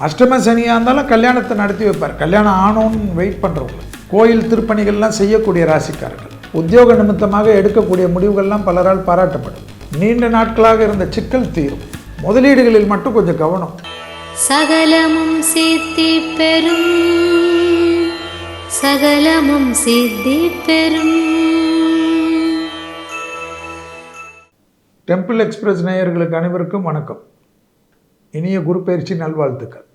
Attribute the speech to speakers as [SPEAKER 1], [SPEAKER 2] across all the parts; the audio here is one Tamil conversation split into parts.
[SPEAKER 1] அஷ்டம சனியாக இருந்தாலும் கல்யாணத்தை நடத்தி வைப்பார். கல்யாணம் ஆனோன்னு வெயிட் பண்ணுறவங்க கோயில் திருப்பணிகள்லாம் செய்யக்கூடிய ராசிக்காரர்கள். உத்தியோக நிமித்தமாக எடுக்கக்கூடிய முடிவுகள்லாம் பலரால் பாராட்டப்படும். நீண்ட நாட்களாக இருந்த சிக்கல் தீரும். முதலீடுகளில் மட்டும் கொஞ்சம் கவனம்.
[SPEAKER 2] சகலமும் சித்தி பெறும். சகலமும் சித்தி பெறும்.
[SPEAKER 1] டெம்பிள் எக்ஸ்பிரஸ் நேயர்களுக்கு அனைவருக்கும் வணக்கம். இனிய குரு பயிற்சி நல்வாழ்த்துக்கள்.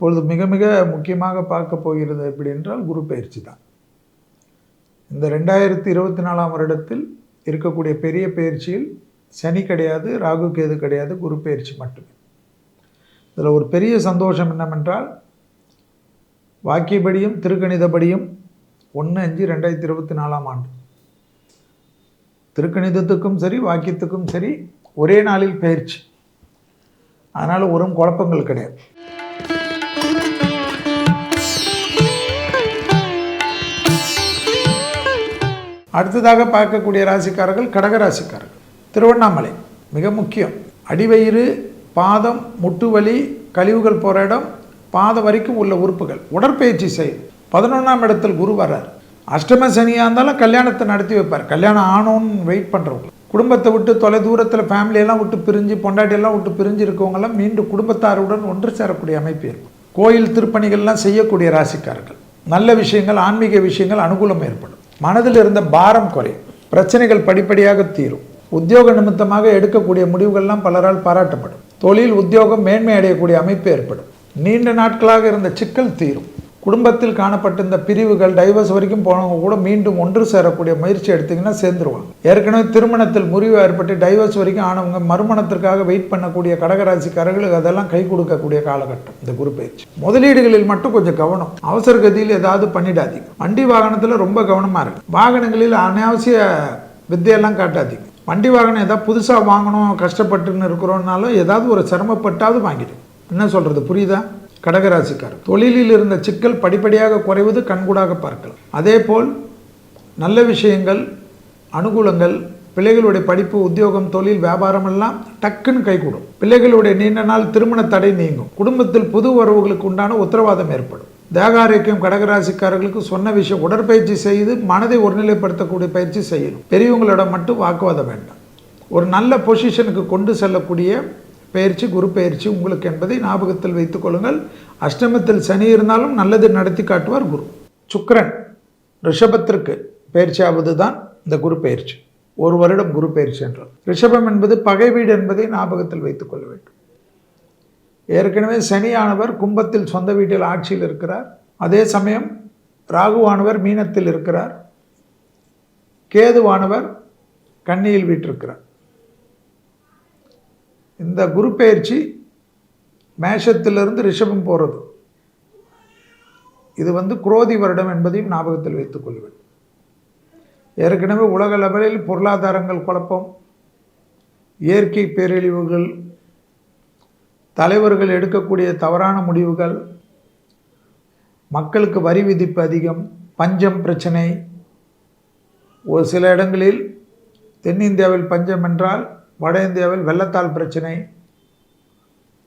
[SPEAKER 1] இப்பொழுது மிக மிக முக்கியமாக பார்க்க போகிறது எப்படி என்றால் குரு பயிற்சி தான். இந்த ரெண்டாயிரத்தி இருபத்தி நாலாம் வருடத்தில் இருக்கக்கூடிய பெரிய பயிற்சியில் சனி கிடையாது ராகு கேது கிடையாது குரு பயிற்சி மட்டுமே. இதில் ஒரு பெரிய சந்தோஷம் என்னவென்றால் வாக்கியபடியும் திருக்கணிதபடியும் ஒன்று அஞ்சு ரெண்டாயிரத்தி இருபத்தி நாலாம் ஆண்டு. திருக்கணிதத்துக்கும் சரி வாக்கியத்துக்கும் சரி ஒரே நாளில் பயிற்சி. அதனால் ஒரு குழப்பங்கள் கிடையாது. அடுத்ததாக பார்க்கக்கூடிய ராசிக்காரர்கள் கடக ராசிக்காரர்கள். திருவண்ணாமலை மிக முக்கியம். அடிவயிறு பாதம் முட்டுவலி கழிவுகள் போகிற இடம் பாதம் வரைக்கும் உள்ள உறுப்புகள். உடற்பயிற்சி செய்யும் பதினொன்றாம் இடத்தில் குரு வர்றார். அஷ்டம சனியாக இருந்தாலும் கல்யாணத்தை நடத்தி வைப்பார். கல்யாணம் ஆனோன்னு வெயிட் பண்ணுறவங்க குடும்பத்தை விட்டு தொலை தூரத்தில் ஃபேமிலியெல்லாம் விட்டு பிரிஞ்சு பொண்டாட்டியெல்லாம் விட்டு பிரிஞ்சு இருக்கவங்கெல்லாம் மீண்டும் குடும்பத்தாருடன் ஒன்று சேரக்கூடிய அமைப்பு இருக்கும் கோயில் திருப்பணிகள்லாம் செய்யக்கூடிய ராசிக்காரர்கள். நல்ல விஷயங்கள் ஆன்மீக விஷயங்கள் அனுகூலம் ஏற்படும். மனதில் இருந்த பாரம் குறையும். பிரச்சனைகள் படிப்படியாக தீரும். உத்தியோக நிமித்தமாக எடுக்கக்கூடிய முடிவுகள்லாம் பலரால் பாராட்டப்படும். தொழில் உத்தியோகம் மேன்மை அடையக்கூடிய அமைப்பு ஏற்படும். நீண்ட நாட்களாக இருந்த சிக்கல் தீரும். குடும்பத்தில் காணப்பட்ட இந்த பிரிவுகள் டைவர்ஸ் வரைக்கும் போனவங்க கூட மீண்டும் ஒன்று சேரக்கூடிய முயற்சி எடுத்திங்கன்னா சேர்ந்துருவாங்க. ஏற்கனவே திருமணத்தில் முறிவு ஏற்பட்டு டைவர்ஸ் வரைக்கும் ஆனவங்க மறுமணத்திற்காக வெயிட் பண்ணக்கூடிய கடகராசிக்காரர்களுக்கு அதெல்லாம் கை கொடுக்கக்கூடிய காலகட்டம். இந்த குரு பயிற்சி. முதலீடுகளில் மட்டும் கொஞ்சம் கவனம். அவசர கதியில் ஏதாவது பண்ணிடாதீங்க. வண்டி வாகனத்தில் ரொம்ப கவனமாக இருக்கு வாகனங்களில் அனாவசிய வித்தையெல்லாம் காட்டாதீங்க. வண்டி வாகனம் ஏதாவது புதுசாக வாங்கணும் கஷ்டப்பட்டுன்னு இருக்கிறோன்னாலும் ஏதாவது ஒரு சிரமப்பட்டாவது வாங்கிடுங்க. என்ன சொல்கிறது புரியுதா? கடகராசிக்காரர். தொழிலில் இருந்த சிக்கல் படிப்படியாக குறைவது கண்கூடாக பார்க்கலாம். அதே போல் நல்ல விஷயங்கள் அனுகூலங்கள் பிள்ளைகளுடைய படிப்பு உத்தியோகம் தொழில் வியாபாரம் எல்லாம் டக்குன்னு கைகூடும். பிள்ளைகளுடைய நீண்ட நாள் திருமண தடை நீங்கும். குடும்பத்தில் புது உறவுகளுக்கு உண்டான உத்தரவாதம் ஏற்படும். தேகாரோக்கியம் கடகராசிக்காரர்களுக்கு சொன்ன விஷயம் உடற்பயிற்சி செய்து மனதை ஒருநிலைப்படுத்தக்கூடிய பயிற்சி செய்யணும். பெரியவங்களிடம் மட்டும் வாக்குவாதம் வேண்டாம். ஒரு நல்ல பொசிஷனுக்கு கொண்டு செல்லக்கூடிய பயிற்சி குரு பயிற்சி உங்களுக்கு என்பதை ஞாபகத்தில் வைத்துக் கொள்ளுங்கள். அஷ்டமத்தில் சனி இருந்தாலும் நல்லது நடத்தி காட்டுவார் குரு. சுக்கரன் ரிஷபத்திற்கு பயிற்சியாவது தான் இந்த குரு பயிற்சி ஒரு வருடம் குரு பயிற்சி என்றால். ரிஷபம் என்பது பகை வீடு என்பதை ஞாபகத்தில் வைத்துக் கொள்ள வேண்டும். ஏற்கனவே சனியானவர் கும்பத்தில் சொந்த வீட்டில் ஆட்சியில் இருக்கிறார். அதே சமயம் ராகுவானவர் மீனத்தில் இருக்கிறார். கேதுவானவர் கன்னியில் வீட்டிருக்கிறார் இந்த குரு பயிற்சி மேஷத்திலிருந்து ரிஷபம் போகிறது இது வந்து குரோதி வருடம் என்பதையும் ஞாபகத்தில் வைத்துக் கொள்ள ஏற்கனவே உலக லெவலில் பொருளாதாரங்கள் குழப்பம் இயற்கை பேரழிவுகள் தலைவர்கள் எடுக்கக்கூடிய தவறான முடிவுகள் மக்களுக்கு வரி விதிப்பு அதிகம் பஞ்சம் பிரச்சனை. ஒரு சில இடங்களில் தென்னிந்தியாவில் பஞ்சம் என்றால் வட இந்தியாவில் வெள்ளத்தால் பிரச்சனை.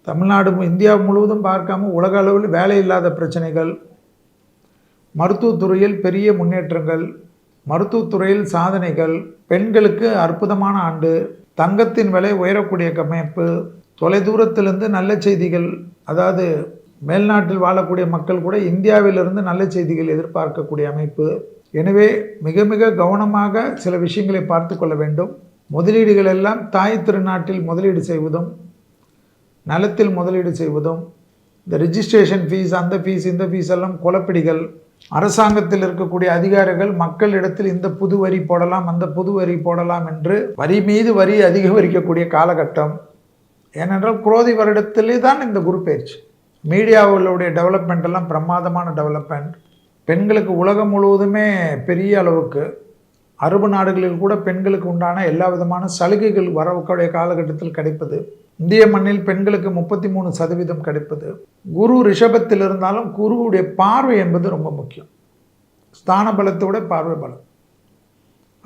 [SPEAKER 1] தமிழ்நாடு இந்தியா முழுவதும் பார்க்காம உலக அளவில் வேலை இல்லாத பிரச்சனைகள். மருத்துவத்துறையில் பெரிய முன்னேற்றங்கள். மருத்துவத்துறையில் சாதனைகள். பெண்களுக்கு அற்புதமான ஆண்டு. தங்கத்தின் விலை உயரக்கூடிய அமைப்பு தொலைதூரத்திலிருந்து நல்ல செய்திகள். அதாவது மேல்நாட்டில் வாழக்கூடிய மக்கள் கூட இந்தியாவிலிருந்து நல்ல செய்திகள் எதிர்பார்க்கக்கூடிய அமைப்பு. எனவே மிக மிக கவனமாக சில விஷயங்களை பார்த்து கொள்ள வேண்டும். முதலீடுகள் எல்லாம் தாய் திருநாட்டில் முதலீடு செய்வதும் நலத்தில் முதலீடு செய்வதும் இந்த ரிஜிஸ்ட்ரேஷன் ஃபீஸ் அந்த ஃபீஸ் இந்த ஃபீஸ் எல்லாம் குழப்பிடிகள் அரசாங்கத்தில் இருக்கக்கூடிய அதிகாரிகள் மக்களிடத்தில் இந்த புது வரி போடலாம் அந்த புது வரி போடலாம் என்று வரி மீது வரி அதிகரிக்கக்கூடிய காலகட்டம். ஏனென்றால் குரோதி வருடத்திலே தான் இந்த குரு பயிற்சி. மீடியாவுடைய டெவலப்மெண்ட் எல்லாம் பிரமாதமான டெவலப்மெண்ட் பெண்களுக்கு உலகம் முழுவதுமே பெரிய அளவுக்கு அரபு நாடுகளில் கூட பெண்களுக்கு உண்டான எல்லா விதமான சலுகைகள் வரக்கூடிய காலகட்டத்தில் கிடைப்பது. இந்திய மண்ணில் பெண்களுக்கு முப்பத்தி மூணு சதவீதம் கிடைப்பது. குரு ரிஷபத்தில் இருந்தாலும் குருவுடைய பார்வை என்பது ரொம்ப முக்கியம். ஸ்தான பலத்தோட பார்வை பலம்.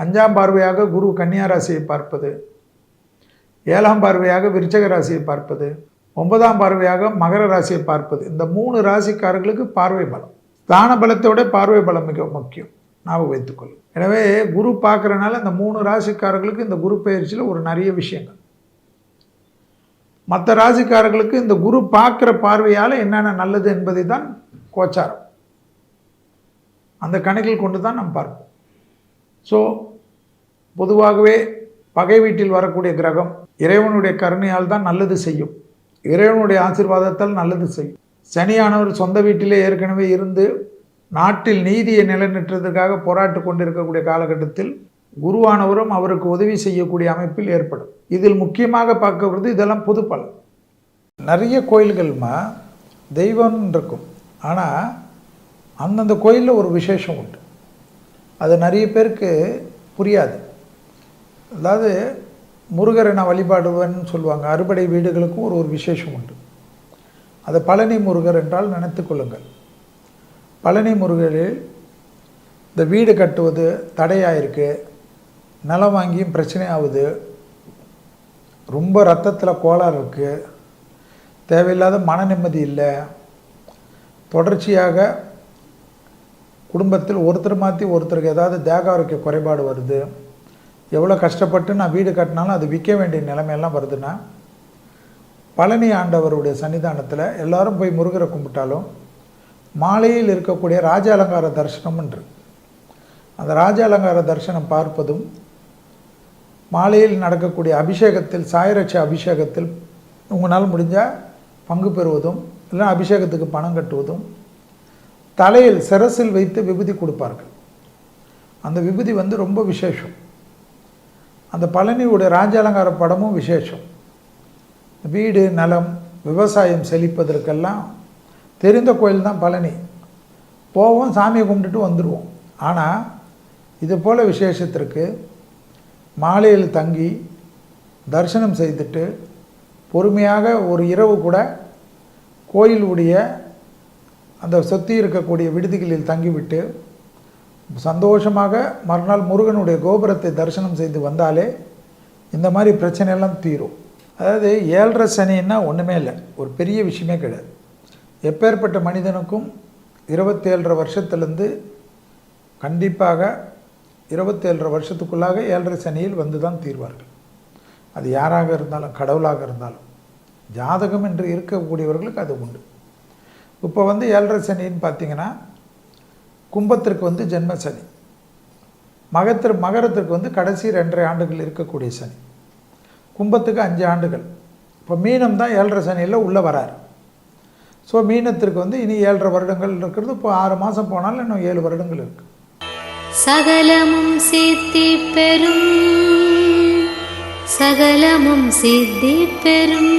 [SPEAKER 1] அஞ்சாம் பார்வையாக குரு கன்னியா ராசியை பார்ப்பது. ஏழாம் பார்வையாக விருச்சக ராசியை பார்ப்பது. ஒன்பதாம் பார்வையாக மகர ராசியை பார்ப்பது. இந்த மூணு ராசிக்காரர்களுக்கு பார்வை பலம். ஸ்தான பலத்தோட பார்வை பலம் மிக முக்கியம். ஞாபகம் வைத்துக்கொள்ளும் எனவே குரு பார்க்குறனால இந்த மூணு ராசிக்காரர்களுக்கு இந்த குரு பயிற்சியில் ஒரு நிறைய விஷயங்கள். மற்ற ராசிக்காரர்களுக்கு இந்த குரு பார்க்குற பார்வையால் என்னென்ன நல்லது என்பதை தான் கோச்சாரம். அந்த கணக்கில் கொண்டு தான் நாம் பார்ப்போம். ஸோ பொதுவாகவே பகை வீட்டில் வரக்கூடிய கிரகம் இறைவனுடைய கருணையால் தான் நல்லது செய்யும். இறைவனுடைய ஆசீர்வாதத்தால் நல்லது செய்யும். சனியானவர் சொந்த வீட்டிலே ஏற்கனவே இருந்து நாட்டில் நீதியை நிலைநிற்றதற்காக போராட்டு கொண்டிருக்கக்கூடிய காலகட்டத்தில் குருவானவரும் அவருக்கு உதவி செய்யக்கூடிய அமைப்பில் ஏற்படும். இதில் முக்கியமாக பார்க்கறது இதெல்லாம் பொது பலன் நிறைய கோயில்கள்மா தெய்வம் இருக்கும். ஆனால் அந்தந்த கோயிலில் ஒரு விசேஷம் உண்டு. அது நிறைய பேருக்கு புரியாது. அதாவது முருகரை நான் வழிபாடுவேன்னு சொல்லுவாங்க. அறுபடை வீடுகளுக்கும் ஒரு ஒரு விசேஷம் உண்டு. அதை பழனி முருகர் என்றால் நினைத்து கொள்ளுங்கள். பழனி முருகரில் இந்த வீடு கட்டுவது தடையாயிருக்கு. நிலம் வாங்கியும் பிரச்சனை ஆகுது ரொம்ப ரத்தத்தில் கோளாறு இருக்குது தேவையில்லாத மன நிம்மதி இல்லை. தொடர்ச்சியாக குடும்பத்தில் ஒருத்தர் மாற்றி ஒருத்தருக்கு ஏதாவது தேக ஆரோக்கிய குறைபாடு வருது. எவ்வளோ கஷ்டப்பட்டு நான் வீடு கட்டினாலும் அது விற்க வேண்டிய நிலைமையெல்லாம் வருதுன்னா பழனி ஆண்டவருடைய சன்னிதானத்தில் எல்லாரும் போய் முருகரை கும்பிட்டாலும் மாலையில் இருக்கக்கூடிய ராஜ அலங்கார தரிசனம் என்று. அந்த ராஜ அலங்கார தரிசனம் பார்ப்பதும் மாலையில் நடக்கக்கூடிய அபிஷேகத்தில் சாயரட்ச அபிஷேகத்தில் உங்களால் முடிஞ்சால் பங்கு பெறுவதும் இல்லை அபிஷேகத்துக்கு பணம் கட்டுவதும் தலையில் சிரசில் வைத்து விபூதி கொடுப்பார்கள். அந்த விபூதி வந்து ரொம்ப விசேஷம். அந்த பழனியுடைய ராஜாலங்கார படமும் விசேஷம். வீடு நலம் விவசாயம் செழிப்பதற்கெல்லாம் தெரிந்த கோயில் தான் பழனி. போவோம் சாமியை கும்பிட்டுட்டு வந்துடுவோம் ஆனால் இது போல் விசேஷத்திற்கு மாலையில் தங்கி தரிசனம் செய்துட்டு பொறுமையாக ஒரு இரவு கூட கோயிலுடைய அந்த சொத்தி இருக்கக்கூடிய விடுதிகளில் தங்கிவிட்டு சந்தோஷமாக மறுநாள் முருகனுடைய கோபுரத்தை தரிசனம் செய்து வந்தாலே இந்த மாதிரி பிரச்சனையெல்லாம் தீரும். அதாவது ஏழரை சனின்னா ஒன்றுமே இல்லை. ஒரு பெரிய விஷயமே கிடையாது. எப்பேற்பட்ட மனிதனுக்கும் இருபத்தேழரை வருஷத்துலேருந்து கண்டிப்பாக இருபத்தேழரை வருஷத்துக்குள்ளாக ஏழரை சனியில் வந்து தான் தீர்வார்கள். அது யாராக இருந்தாலும் கடவுளாக இருந்தாலும் ஜாதகம் என்று இருக்கக்கூடியவர்களுக்கு அது உண்டு. இப்போ வந்து ஏழரை சனின்னு பார்த்தீங்கன்னா கும்பத்திற்கு வந்து ஜென்ம சனி. மகத்திற்கு மகரத்திற்கு வந்து கடைசி ரெண்டரை ஆண்டுகள் இருக்கக்கூடிய சனி. கும்பத்துக்கு அஞ்சு ஆண்டுகள். இப்போ மீனம் தான் ஏழரை சனியில் உள்ளே வரார். ஸோ மீனத்திற்கு வந்து இனி ஏழரை வருடங்கள் இருக்கிறது. இப்போ ஆறு மாதம் போனாலும் இன்னும் ஏழு வருடங்கள் இருக்குது
[SPEAKER 2] சகலமும் சித்தி பெறும். சகலமும் சித்தி பெறும்.